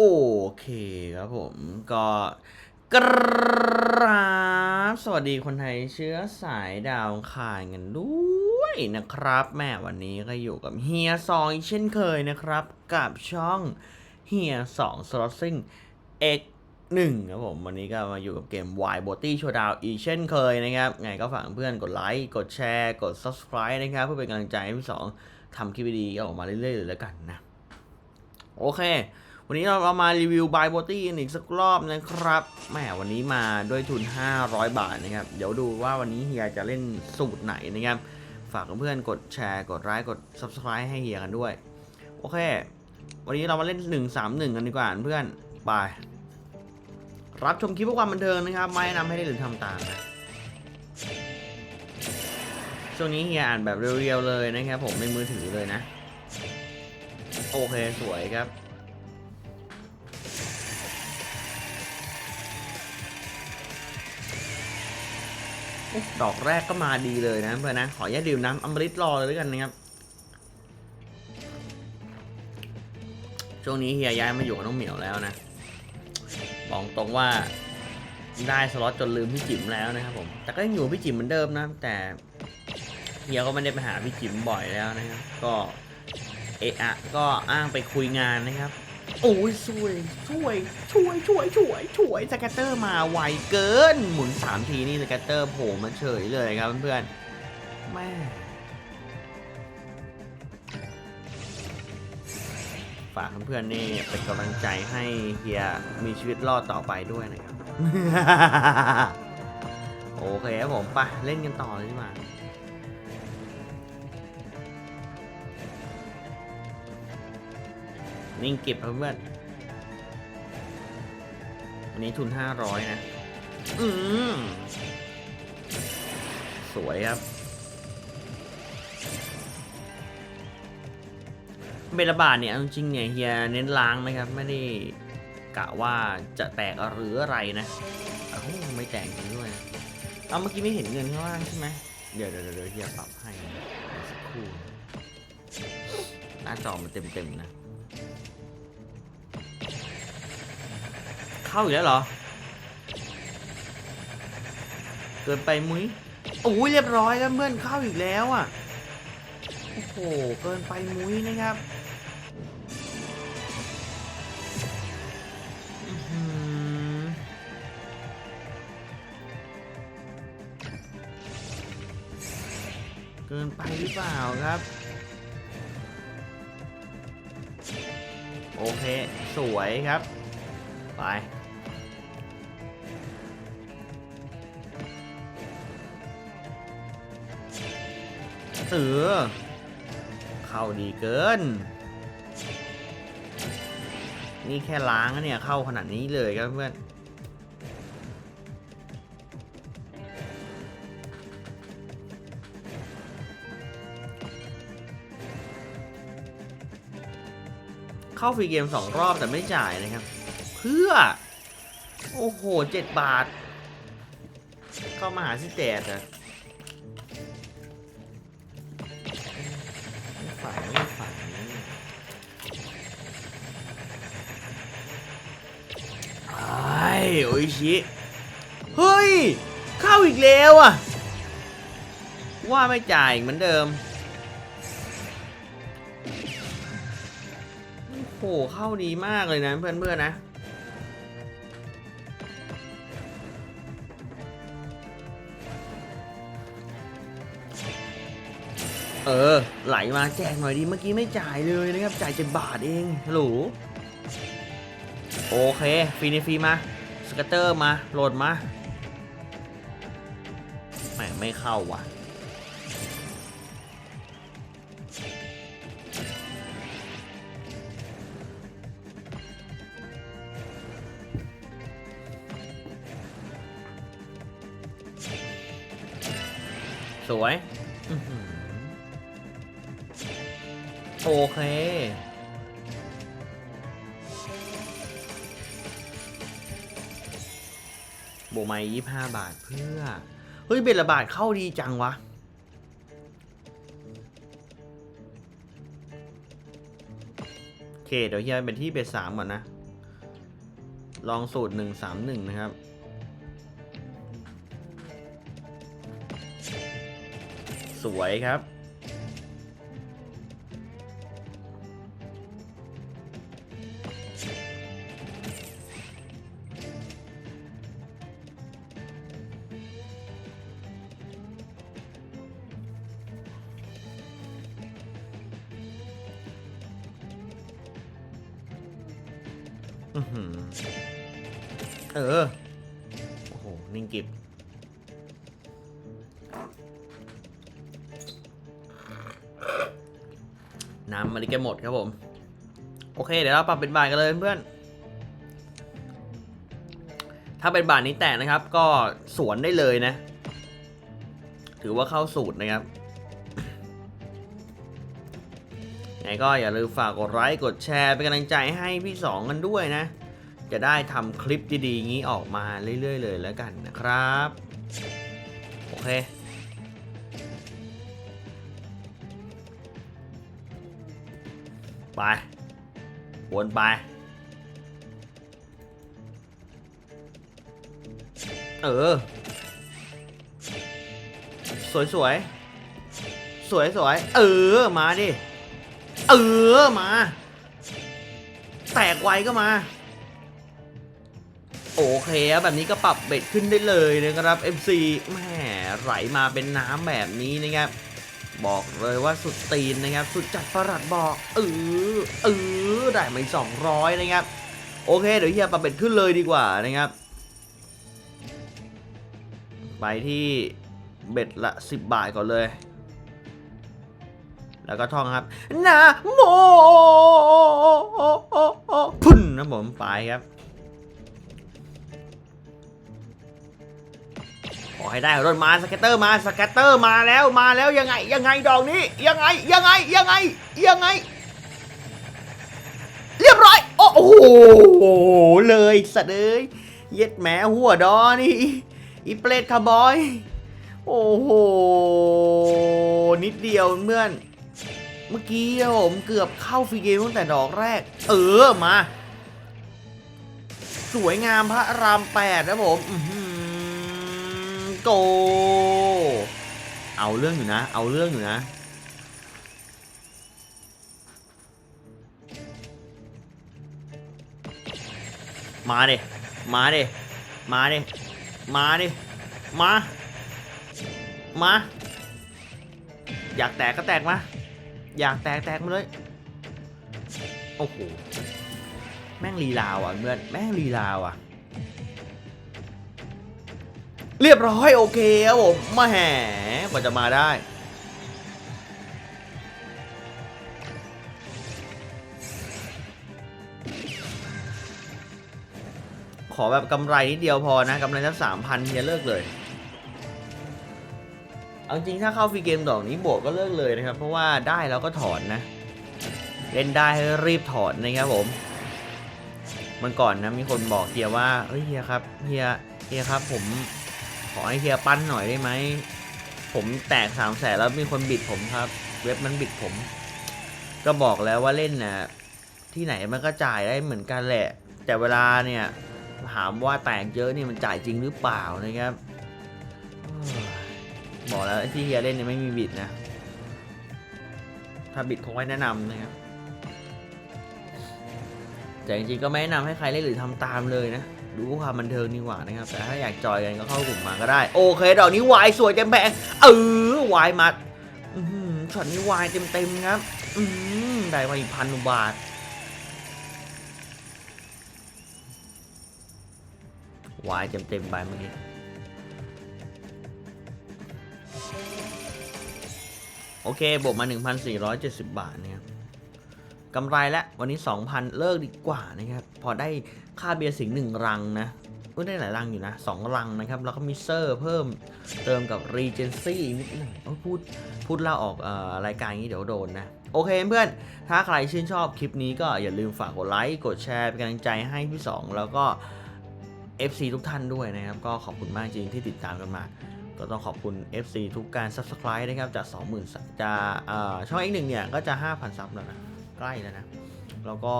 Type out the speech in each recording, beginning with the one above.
โอเคครับผมก็กราบสวัสดีคนไทยเชื้อสายดาวอังคายกันด้วยนะครับ แม่วันนี้ก็อยู่กับเฮียซองอีกเช่นเคยนะครับ กับช่องเฮียสองสล็อตซิ่ง X หนึ่งครับผม วันนี้ก็มาอยู่กับเกม Y b o t y Showdown อีกเช่นเคยนะครับ ไงก็ฝากเพื่อนกดไลค์ กดแชร์ กด Subscribe นะครับ เพื่อเป็นกำลังใจให้พี่สองทำคลิปดีๆออกมาเรื่อยๆเลยแล้วกันนะ โอเค วันนี้เรามารีวิวบายบอตี้อีกสักรอบนะครับแหมวันนี้มาด้วยทุน 500 บาทนะครับ เดี๋ยวดูว่าวันนี้เฮียจะเล่นสูตรไหนนะครับ ฝากเพื่อนกดแชร์กดไลค์กด Subscribe ให้เฮียกันด้วย โอเค วันนี้เรามาเล่น 131 กันดีกว่าเพื่อนไปรับชมคลิปเพื่อความบันเทิงนะครับ ไม่แนะนำให้ได้หรือทำตามนะช่วงนี้เฮียอ่านแบบเรียวๆเลยนะครับผมในมือถือเลยนะ โอเคสวยครับ ดอกแรกก็มาดีเลยนะเพื่อนนะขออนุญาตดื่มน้ำอมฤตรอเลยแล้วยกันนะครับ ช่วงนี้เฮียย้ายมาอยู่กับน้องเหมียวแล้วนะบอกตรงว่าได้สล็อตจนลืมพี่จิ๋มแล้วนะครับผม แต่ก็ยังอยู่พี่จิ๋มเหมือนเดิมนะ แต่เฮียก็ไม่ได้ไปหาพี่จิ๋มบ่อยแล้วนะครับ ก็เอะอะก็อ้างไปคุยงานนะครับ โอ้ยช่วย ช่วย ช่วย ช่วย ช่วย ช่วยสแกตเตอร์มาไวเกิน หมุนสามทีนี่สแกตเตอร์โผล่มาเฉยเลยครับเพื่อนๆแม่ฝากเพื่อนๆนี่เป็นกำลังใจให้เฮียมีชีวิตรอดต่อไปด้วยนะครับ โอเคครับผมไปเล่นกันต่อเลยดีกว่า นิ่งเก็บเพื่อนวันนี้ทุน500นะ อืมสวยครับ เบลบาทเนี่ยจริงๆเนี่ยเฮียเน้นล้างนะครับ ไม่ได้กะว่าจะแตกหรืออะไรนะเอ้ไม่แตกจริงด้วยเอาเมื่อกี้ไม่เห็นเงินข้างล่างใช่ไหมเดี๋ยวเดี๋ยวเดี๋ยวเฮียปรับให้สักครู่หน้าจอมันเต็มๆนะ เข้าอีกแล้วเหรอ เกินไปมุ้ยโอ้ยเรียบร้อยแล้วเพื่อนเข้าอีกแล้วอะ โอ้โห เกินไปมุ้ยนะครับเกินไปหรือเปล่าครับ โอเค สวยครับ ไป เออเข้าดีเกิน นี่แค่ล้างเนี่ยเข้าขนาดนี้เลยครับเพื่อนเข้าฟรีเกมสองรอบแต่ไม่จ่ายนะครับ เพื่อ โอ้โหเจ็ดบาท เข้ามาหาสิแตดอะ ฝันไม่ฝันไอ้โอ้ยชิ เฮ้ย เข้าอีกแล้วอะ ว่าไม่จ่ายเหมือนเดิม โอ้โห เข้าดีมากเลยนะเพื่อนๆนะ เออ ไหลมาแจกหน่อยดีเมื่อกี้ไม่จ่ายเลยนะครับ จ่ายเจ็ดบาทเองฮัลโหลโอเคฟรีในฟรีมาสเกตเตอร์มา โหลดมาแหมไม่เข้าว่ะ สวย โอเค โบไม้ยี่ห้าบาทเพื่อ เฮ้ย เบ็ดละบาทเข้าดีจังวะ โอเค เดี๋ยวเฮียเป็นที่เบ็ดสามก่อนนะ ลองสูตร131นะครับสวยครับ อื้อหือเออ โอ้โห นิ่งกิบน้ำมันนี่แกหมดครับผม โอเค เดี๋ยวเราปรับเป็นบาทกันเลยเพื่อน ถ้าเป็นบาทนี้แตกนะครับ ก็สวนได้เลยนะ ถือว่าเข้าสูตรนะครับ ไงก็อย่าลืมฝากกดไลค์กดแชร์เป็นกำลังใจให้พี่สองกันด้วยนะ จะได้ทำคลิปดีๆงี้ออกมาเรื่อยๆ เลยแล้วกันนะครับ โอเคไปวนไป เออ สวยสวยสวยสวยเออ มาดิ เออมา แตกไวก็มา โอเคแบบนี้ก็ปรับเบ็ดขึ้นได้เลยนะครับ MC แหมไหลมาเป็นน้ำแบบนี้นะครับ บอกเลยว่าสุดตีนนะครับ สุดจัดประหลัดบอกเออเออได้มาสองร้อยนะครับ โอเค เดี๋ยวเฮียปรับเบ็ดขึ้นเลยดีกว่านะครับ ไปที่เบ็ดละ 10 บาทก่อนเลย แล้วก็ท่องครับนะโมพุ่นนะผมไปครับ ขอให้ได้รถมาสเก็ตเตอร์มาสเก็ตเตอร์มาแล้วมาแล้วยังไง ยังไงดอกนี้ ยังไงยังไงยังไงยังไง เรียบร้อย โอ้โหเลยสะเดยเย็ดแหมหัวดอนี่อีเปรตคาร์บอย โอ้โห นิดเดียวเพื่อน เมื่อกี้อะผมเกือบเข้าฟรีเกมตั้งแต่ดอกแรก เออมา สวยงามพระรามแปดนะผมโก เอาเรื่องอยู่นะ เอาเรื่องอยู่นะมาดิ มาดิ มาดิ มาดิ มา มา อยากแตกก็แตกมา อยากแตกแตกมาเลย โอ้โห แม่งลีลาว่ะเพื่อนแม่งลีลาว่ะ เรียบร้อยโอเคครับผมมาแห่กว่าจะมาได้ขอแบบกำไรนิดเดียวพอนะกำไรสักสามพันเฮียเลิกเลย เอาจริงถ้าเข้าฟรีเกมดอกนี้โบกก็เลิกเลยนะครับ เพราะว่าได้แล้วก็ถอนนะ เล่นได้ให้รีบถอนนะครับผมมันก่อนนะมีคนบอกเฮียว่าเฮ้ยเฮียครับเฮียเฮียครับ ผมขอให้เฮียปั้นหน่อยได้ไหมผมแตกสามแสนแล้วมีคนบิดผมครับ เว็บมันบิดผม ก็บอกแล้วว่าเล่นนะที่ไหนมันก็จ่ายได้เหมือนกันแหละ แต่เวลาเนี่ยถามว่าแตกเยอะนี่มันจ่ายจริงหรือเปล่านะครับ บอกแล้วที่เฮียเล่นเนี่ยไม่มีบิดนะ ถ้าบิดคงไม่แนะนำนะครับ แต่จริงๆก็ไม่แนะนำให้ใครเล่นหรือทำตามเลยนะ ดูความบันเทิงดีกว่านะครับ แต่ถ้าอยากจอยกันก็เข้ากลุ่มมาก็ได้ โอเคดอกนี้วายสวยเต็มแพงเออวายมัดช็อตนี้วายเต็มๆครับอืมได้มาอีกพันบาทวายเต็มๆไปเมื่อกี้ โอเค บวกมา 1,470 บาทนะครับกำไรแล้ววันนี้ 2,000 เลิกดีกว่านะครับ พอได้ค่าเบียร์สิงห์หนึ่งรังนะก็ได้หลายรังอยู่นะ 2 รังนะครับ แล้วก็มีเซอร์เพิ่มเติมกับ Regency นิดหน่อยพูดพูดเล่าออกออรายการนี้เดี๋ยวโดนนะ โอเคเพื่อนถ้าใครชื่นชอบคลิปนี้ก็อย่าลืมฝากกดไลค์กดแชร์เป็นกำลังใจให้พี่สองแล้วก็ FC ทุกท่านด้วยนะครับ ก็ขอบคุณมากจริงที่ติดตามกันมา ก็ต้องขอบคุณ FC ทุกการ Subscribe นะครับจาก 20,000จะเอ่อช่อง X1 เนี่ยก็จะ 5,000 ซับแล้วนะ ใกล้แล้วนะ แล้วก็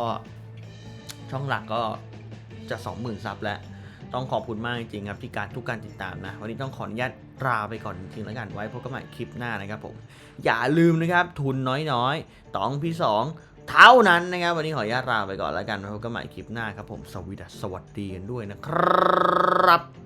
ช่องหลักก็จะ 20,000 ซับแล้ว ต้องขอบคุณมากจริงๆครับที่การทุกการติดตามนะ วันนี้ต้องขออนุญาตลาไปก่อนจริงๆแล้วกันไว้พบกันใหม่คลิปหน้านะครับผม อย่าลืมนะครับทุนน้อยๆตองพี่สองเท่านั้นนะครับ วันนี้ขออนุญาตลาไปก่อนแล้วกันไว้พบกันใหม่คลิปหน้าครับผมสวีดัสสวัสดีกันด้วยนะครับ